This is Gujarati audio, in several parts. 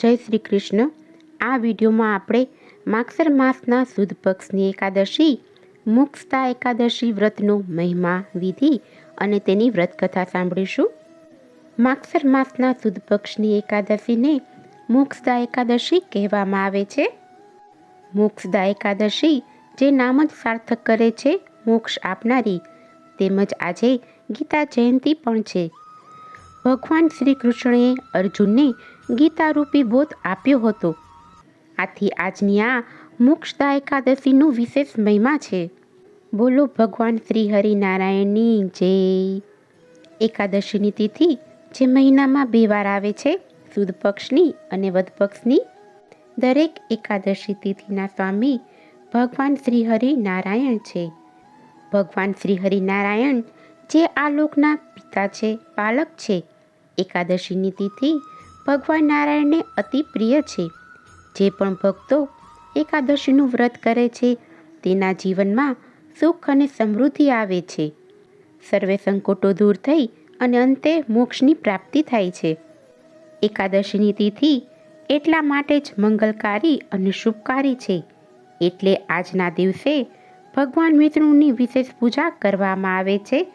જય શ્રી કૃષ્ણ. આ વિડીયોમાં આપણે માગસર માસના સુદ પક્ષની એકાદશી મુક્ષતા એકાદશી વ્રતનો મહિમા વિધિ અને તેની વ્રતકથા સાંભળીશું. માગસર માસના સુદ પક્ષની એકાદશીને મોક્ષદા એકાદશી કહેવામાં આવે છે. મોક્ષદા એકાદશી જે નામ જ સાર્થક કરે છે, મોક્ષ આપનારી, તેમજ આજે ગીતા જયંતી પણ છે. ભગવાન શ્રી કૃષ્ણએ અર્જુનને ગીતારૂપી બોધ આપ્યો હતો. આથી આજની આ મોક્ષદા એકાદશીનું વિશેષ મહિમા છે. બોલો ભગવાન શ્રી હરિનારાયણની જય. એકાદશીની તિથિ જે મહિનામાં બે વાર આવે છે, સુદ પક્ષની અને વધ પક્ષની. દરેક એકાદશી તિથિના સ્વામી ભગવાન શ્રી હરિનારાયણ છે. ભગવાન શ્રી હરિનારાયણ જે આ લોકના પિતા છે, પાલક છે. એકાદશીની તિથિ ભગવાન નારાયણને અતિ પ્રિય છે. જે પણ ભક્તો એકાદશીનું વ્રત કરે છે, તેના જીવનમાં સુખ અને સમૃદ્ધિ આવે છે. સર્વે સંકટો દૂર થઈ અને અંતે મોક્ષની પ્રાપ્તિ થાય છે. એકાદશીની તિથિ એટલા માટે જ મંગલકારી અને શુભકારી છે. એટલે આજના દિવસે ભગવાન વિષ્ણુની વિશેષ પૂજા કરવામાં આવે છે.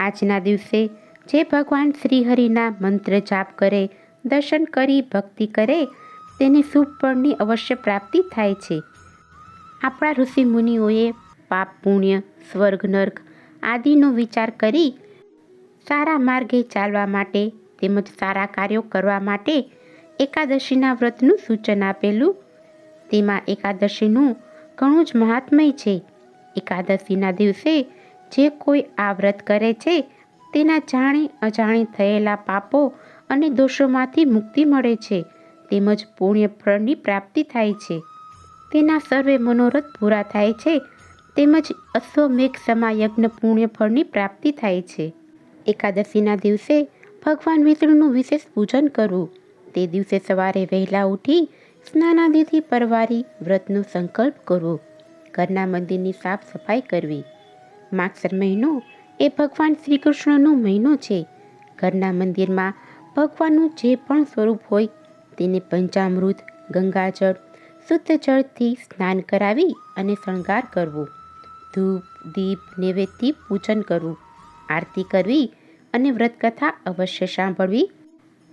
આજના દિવસે જે ભગવાન શ્રીહરિના મંત્ર જાપ કરે દર્શન કરી ભક્તિ કરે, તેને શુભ અવશ્ય પ્રાપ્તિ થાય છે. આપણા ઋષિ મુનિઓએ પાપ, પુણ્ય, સ્વર્ગ, નર્ક આદિનો વિચાર કરી સારા માર્ગે ચાલવા માટે તેમજ સારા કાર્યો કરવા માટે એકાદશીના વ્રતનું સૂચન આપેલું. તેમાં એકાદશીનું ઘણું જ મહાત્મય છે. એકાદશીના દિવસે જે કોઈ આ વ્રત કરે છે, તેના જાણી અજાણી થયેલા પાપો અને દોષોમાંથી મુક્તિ મળે છે, તેમજ પુણ્ય ફળની પ્રાપ્તિ થાય છે. તેના સર્વે મનોરથ પૂરા થાય છે, તેમજ અશ્વમેઘ સમાયજ્ઞ પુણ્ય ફળની પ્રાપ્તિ થાય છે. એકાદશીના દિવસે ભગવાન વિષ્ણુનું વિશેષ પૂજન કરવું. તે દિવસે સવારે વહેલા ઉઠી સ્નાનાદિથી પરવારી વ્રતનો સંકલ્પ કરવો. ઘરના મંદિરની સાફ સફાઈ કરવી. માગસર મહિનો એ ભગવાન શ્રી કૃષ્ણનો મહિનો છે. ઘરના મંદિરમાં ભગવાનનું જે પણ સ્વરૂપ હોય તેને પંચામૃત, ગંગાજળ, શુદ્ધ જળથી સ્નાન કરાવી અને શણગાર કરવો. ધૂપ, દીપ નૈવેદ્ય પૂજન કરવું. આરતી કરવી અને વ્રતકથા અવશ્ય સાંભળવી.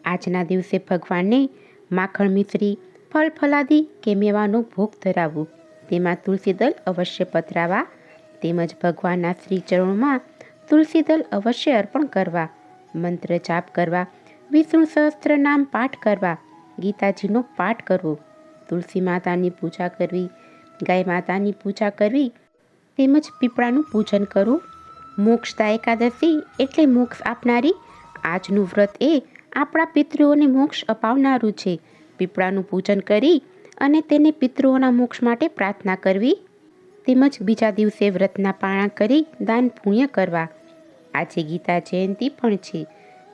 આજના દિવસે ભગવાનને માખણ મિશ્રી, ફળ ફલાદી કે મેવાનો ભોગ ધરાવવું. તેમાં તુલસી દલ અવશ્ય પધરાવા તેમજ ભગવાનના શ્રી ચરણોમાં તુલસીદલ અવશ્ય અર્પણ કરવા, મંત્ર જાપ કરવા વિષ્ણુ સહસ્ત્ર નામ પાઠ કરવા, ગીતાજીનો પાઠ કરવો, તુલસી માતાની પૂજા કરવી, ગાય માતાની પૂજા કરવી, તેમજ પીપળાનું પૂજન કરવું. મોક્ષતા એકાદશી એટલે મોક્ષ આપનારી આજનું વ્રત એ આપણા પિતૃઓને મોક્ષ અપાવનારું છે. પીપળાનું પૂજન કરી અને તેને પિતૃઓના મોક્ષ માટે પ્રાર્થના કરવી, તેમજ બીજા દિવસે વ્રતના પાણા કરી દાન પુણ્ય કરવા. આજે ગીતા જયંતિ પણ છે.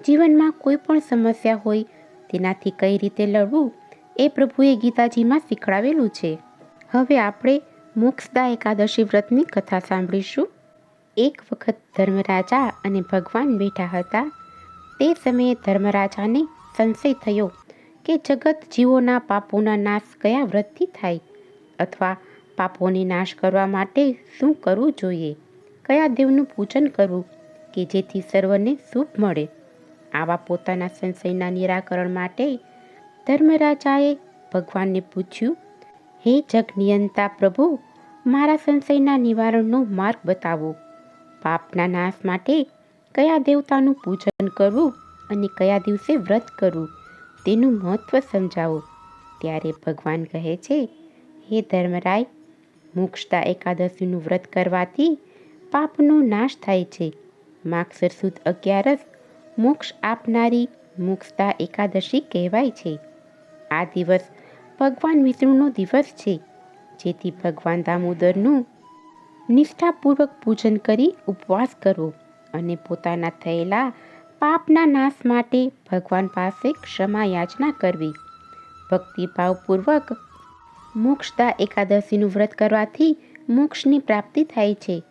જીવનમાં કોઈ પણ સમસ્યા હોય, તેનાથી કઈ રીતે લડવું, એ પ્રભુએ ગીતાજીમાં શીખડાવેલું છે. હવે આપણે મોક્ષદા એકાદશી વ્રતની કથા સાંભળીશું. એક વખત ધર્મરાજા અને ભગવાન બેઠા હતા. તે સમયે ધર્મરાજાને સંશય થયો કે જગત જીવોના પાપોના નાશ કયા વ્રતથી થાય અથવા પાપોને નાશ કરવા માટે શું કરવું જોઈએ? કયા દેવનું પૂજન કરવું કે જેથી સર્વને શુભ મળે? આવા પોતાના સંશયના નિરાકરણ માટે ધર્મરાજાએ ભગવાનને પૂછ્યું, હે જગનિયંતા પ્રભુ, મારા સંશયના નિવારણનો માર્ગ બતાવો. પાપના નાશ માટે કયા દેવતાનું પૂજન કરવું અને કયા દિવસે વ્રત કરવું તેનું મહત્ત્વ સમજાવો. ત્યારે ભગવાન કહે છે, હે ધર્મરાય મોક્ષતા એકાદશીનું વ્રત કરવાથી પાપનો નાશ થાય છે. માક્ષર સુદ અગિયારસ મોક્ષ આપનારી મોક્ષતા એકાદશી કહેવાય છે. આ દિવસ ભગવાન વિષ્ણુનો દિવસ છે. જેથી ભગવાન દામોદરનું નિષ્ઠાપૂર્વક પૂજન કરી ઉપવાસ કરવો અને પોતાના થયેલા પાપના નાશ માટે ભગવાન પાસે ક્ષમા યાચના કરવી. ભક્તિભાવપૂર્વક મોક્ષદા એકાદશીનું વ્રત કરવાથી મોક્ષની પ્રાપ્તિ થાય છે.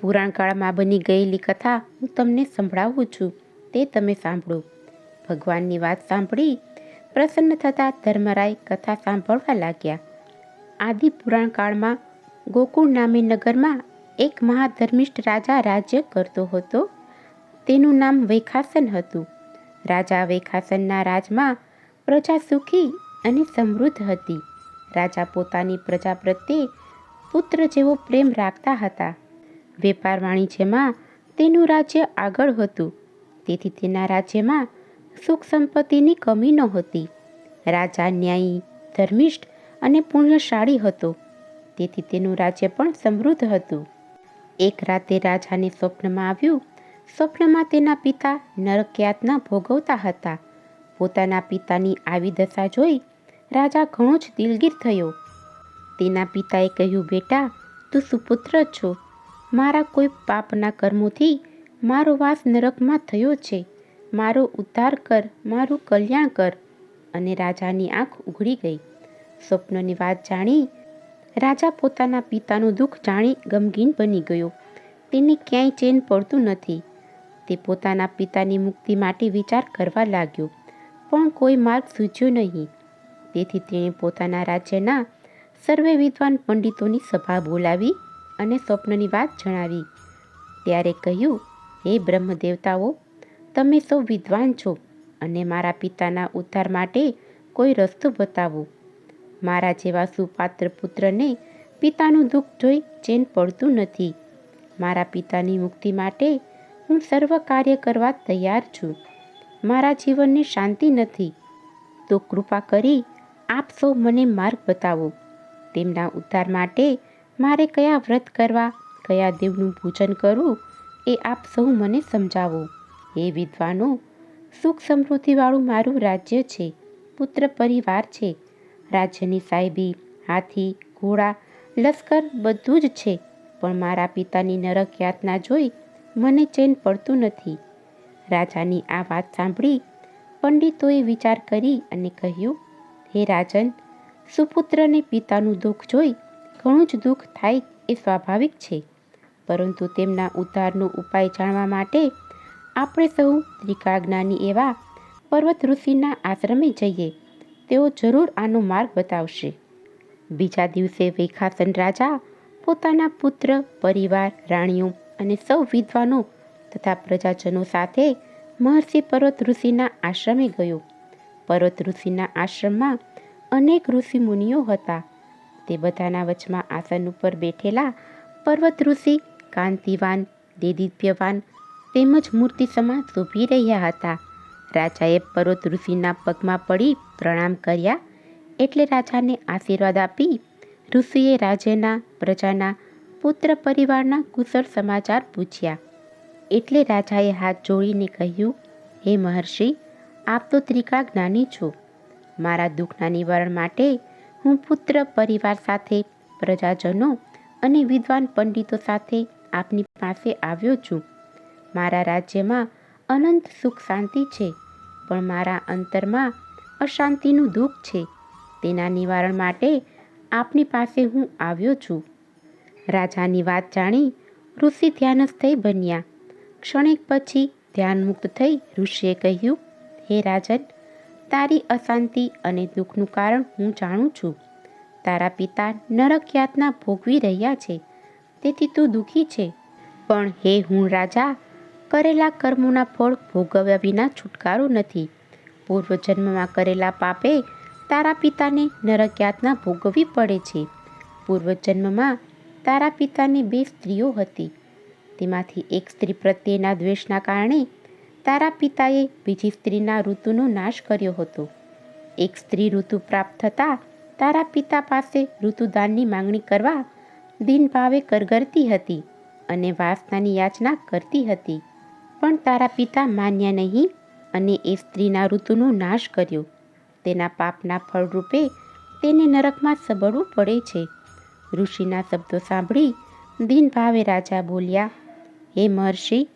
પુરાણકાળમાં બની ગયેલી કથા હું તમને સંભળાવું છું. તે તમે સાંભળો. ભગવાનની વાત સાંભળી પ્રસન્ન થતાં ધર્મરાય કથા સાંભળવા લાગ્યા. આદિ પુરાણકાળમાં ગોકુળ નામે નગરમાં એક મહાધર્મિષ્ઠ રાજા રાજ્ય કરતો હતો. તેનું નામ વૈખાસન હતું. રાજા વૈખાસનના રાજમાં પ્રજા સુખી અને સમૃદ્ધ હતી. રાજા પોતાની પ્રજા પ્રત્યે પુત્ર જેવો પ્રેમ રાખતા હતા. વેપાર વાણિજ્યમાં તેનું રાજ્ય આગળ હતું. તેથી તેના રાજ્યમાં સુખ સંપત્તિની કમી નહોતી. રાજા ન્યાયી, ધર્મિષ્ઠ અને પુણ્યશાળી હતો. તેથી તેનું રાજ્ય પણ સમૃદ્ધ હતું. એક રાતે રાજાને સ્વપ્નમાં આવ્યું, સ્વપ્નમાં તેના પિતા નરકયાતના ભોગવતા હતા. પોતાના પિતાની આવી દશા જોઈ રાજા ઘણો જ દિલગીર થયો. તેના પિતાએ કહ્યું, બેટા, તું સુપુત્ર છો. મારા કોઈ પાપના કર્મોથી મારો વાસ નરકમાં થયો છે. મારો ઉદ્ધાર કર, મારું કલ્યાણ કર. અને રાજાની આંખ ઉઘડી ગઈ. સ્વપ્નની વાત જાણી, રાજા પોતાના પિતાનું દુઃખ જાણી ગમગીન બની ગયો. તેને ક્યાંય ચેન પડતું નથી. તે પોતાના પિતાની મુક્તિ માટે વિચાર કરવા લાગ્યો. પણ કોઈ માર્ગ સૂચ્યો નહીં. તેથી તેણે પોતાના રાજ્યના સર્વે વિદ્વાન પંડિતોની સભા બોલાવી અને સ્વપ્નની વાત જણાવી. ત્યારે કહ્યું હે બ્રહ્મ દેવતાઓ તમે સૌ વિદ્વાન છો અને મારા પિતાના ઉદ્ધાર માટે કોઈ રસ્તો બતાવો. મારા જેવા સુપાત્ર પુત્રને પિતાનું દુઃખ જોઈ ચેન પડતું નથી. મારા પિતાની મુક્તિ માટે હું સર્વ કાર્ય કરવા તૈયાર છું. મારા જીવનની શાંતિ નથી. તો કૃપા કરી આપ સૌ મને માર્ગ બતાવો. તેમના ઉદ્ધાર માટે મારે કયા વ્રત કરવા, કયા દેવનું પૂજન કરવું એ આપ સૌ મને સમજાવો. હે વિદ્વાનો, સુખ સમૃદ્ધિવાળું મારું રાજ્ય છે, પુત્ર પરિવાર છે. રાજ્યની સાહેબી, હાથી, ઘોડા, લશ્કર બધું જ છે, પણ મારા પિતાની નરક યાતના જોઈ મને ચેન પડતું નથી. રાજાની આ વાત સાંભળી પંડિતોએ વિચાર કરી અને કહ્યું, હે રાજન, સુપુત્રને પિતાનું દુઃખ જોઈ ઘણું જ દુઃખ થાય એ સ્વાભાવિક છે. પરંતુ તેમના ઉદ્ધારનો ઉપાય જાણવા માટે આપણે સૌ ત્રિકાળજ્ઞાની એવા પર્વત ઋષિના આશ્રમે જઈએ. તેઓ જરૂર આનો માર્ગ બતાવશે. બીજા દિવસે વૈખાસન રાજા પોતાના પુત્ર, પરિવાર, રાણીઓ અને સૌ વિદ્વાનો તથા પ્રજાજનો સાથે મહર્ષિ પર્વત ઋષિના આશ્રમે ગયો. પર્વત ઋષિના આશ્રમમાં અનેક ઋષિ મુનિઓ હતા. તે બધાના વચમાં આસન ઉપર બેઠેલા પર્વત ઋષિ કાંતિવાન, દેદીપ્યવાન તેમજ મૂર્તિ સમાન શોભી રહ્યા હતા. રાજાએ પર્વત ઋષિના પગમાં પડી પ્રણામ કર્યા એટલે રાજાને આશીર્વાદ આપી ઋષિએ રાજ્યના, પ્રજાના, પુત્ર પરિવારના કુશળ સમાચાર પૂછ્યા. એટલે રાજાએ હાથ જોડીને કહ્યું, હે મહર્ષિ, આપ તો ત્રિકા જ્ઞાની છો. મારા દુઃખના નિવારણ માટે હું પુત્ર પરિવાર સાથે, પ્રજાજનો અને વિદ્વાન પંડિતો સાથે આપની પાસે આવ્યો છું. મારા રાજ્યમાં અનંત સુખ શાંતિ છે, પણ મારા અંતરમાં અશાંતિનું દુઃખ છે. તેના નિવારણ માટે આપની પાસે હું આવ્યો છું. રાજાની વાત જાણી ઋષિ ધ્યાનસ્થ બન્યા. ક્ષણિક પછી ધ્યાનમુક્ત થઈ ઋષિએ કહ્યું, હે રાજન, તારી અશાંતિ અને દુઃખનું કારણ હું જાણું છું. તારા પિતા નરક યાતના ભોગવી રહ્યા છે. તેથી તું દુઃખી છે. પણ હે હું રાજા, કરેલા કર્મોના ફળ ભોગવ્યા વિના છુટકારો નથી. પૂર્વજન્મમાં કરેલા પાપે તારા પિતાને નરકયાતના ભોગવવી પડે છે. પૂર્વજન્મમાં તારા પિતાની બે સ્ત્રીઓ હતી. તેમાંથી એક સ્ત્રી પ્રત્યેના દ્વેષના કારણે તારા પિતાએ બીજી સ્ત્રીના ઋતુનો નાશ કર્યો હતો. એક સ્ત્રી ઋતુ પ્રાપ્ત થતાં તારા પિતા પાસે ઋતુદાનની માંગણી કરવા દિન ભાવે કરગરતી હતી અને વાસનાની યાચના કરતી હતી. પણ તારા પિતા માન્યા નહીં અને એ સ્ત્રીના ઋતુનો નાશ કર્યો. તેના પાપના ફળરૂપે તેને નરકમાં સબળવું પડે છે. ઋષિના શબ્દો સાંભળી દિન ભાવે રાજા બોલ્યા, હે મહર્ષિ,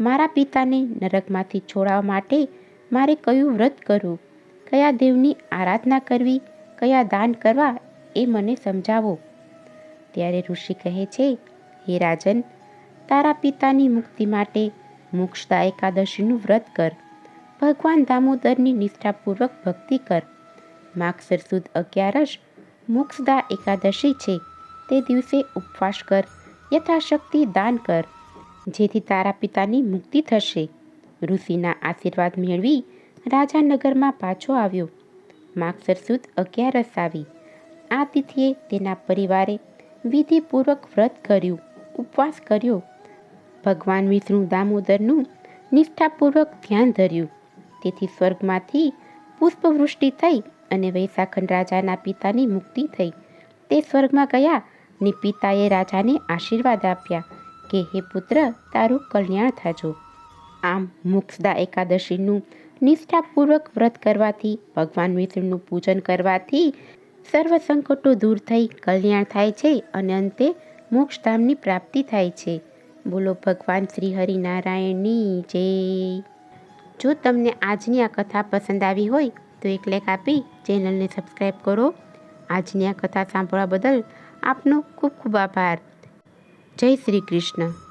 મારા પિતાને નરકમાંથી છોડાવવા માટે મારે કયું વ્રત કરવું? કયા દેવની આરાધના કરવી? કયા દાન કરવા? એ મને સમજાવો. ત્યારે ઋષિ કહે છે, હે રાજન, તારા પિતાની મુક્તિ માટે મોક્ષદા એકાદશીનું વ્રત કર. ભગવાન દામોદરની નિષ્ઠાપૂર્વક ભક્તિ કર. માગસર સુદ અગિયારસ મોક્ષદા એકાદશી છે. તે દિવસે ઉપવાસ કર, યથાશક્તિ દાન કર, જેથી તારા પિતાની મુક્તિ થશે. ઋષિના આશીર્વાદ મેળવી રાજા નગરમાં પાછો આવ્યો. માગસર સુદ અગિયારસ આવી. આ તિથિએ તેના પરિવારે વિધિપૂર્વક વ્રત કર્યું, ઉપવાસ કર્યો. ભગવાન વિષ્ણુ દામોદરનું નિષ્ઠાપૂર્વક ધ્યાન ધર્યું. તેથી સ્વર્ગમાંથી પુષ્પવૃષ્ટિ થઈ અને વૈશાખન રાજાના પિતાની મુક્તિ થઈ. તે સ્વર્ગમાં ગયા ને પિતાએ રાજાને આશીર્વાદ આપ્યા કે, હે પુત્ર, તારું કલ્યાણ થાજો. આમ મોક્ષદા એકાદશીનું નિષ્ઠાપૂર્વક વ્રત કરવાથી, ભગવાન વિષ્ણુનું પૂજન કરવાથી સર્વ સંકટો દૂર થઈ કલ્યાણ થાય છે અને અંતે મોક્ષધામની પ્રાપ્તિ થાય છે. બોલો ભગવાન શ્રી હરિનારાયણની જય. જો તમને આજની આ કથા પસંદ આવી હોય તો એક લાઈક આપી ચેનલને સબસ્ક્રાઈબ કરો. આજની આ કથા સાંભળવા બદલ આપનો ખૂબ ખૂબ આભાર. જય શ્રી કૃષ્ણ.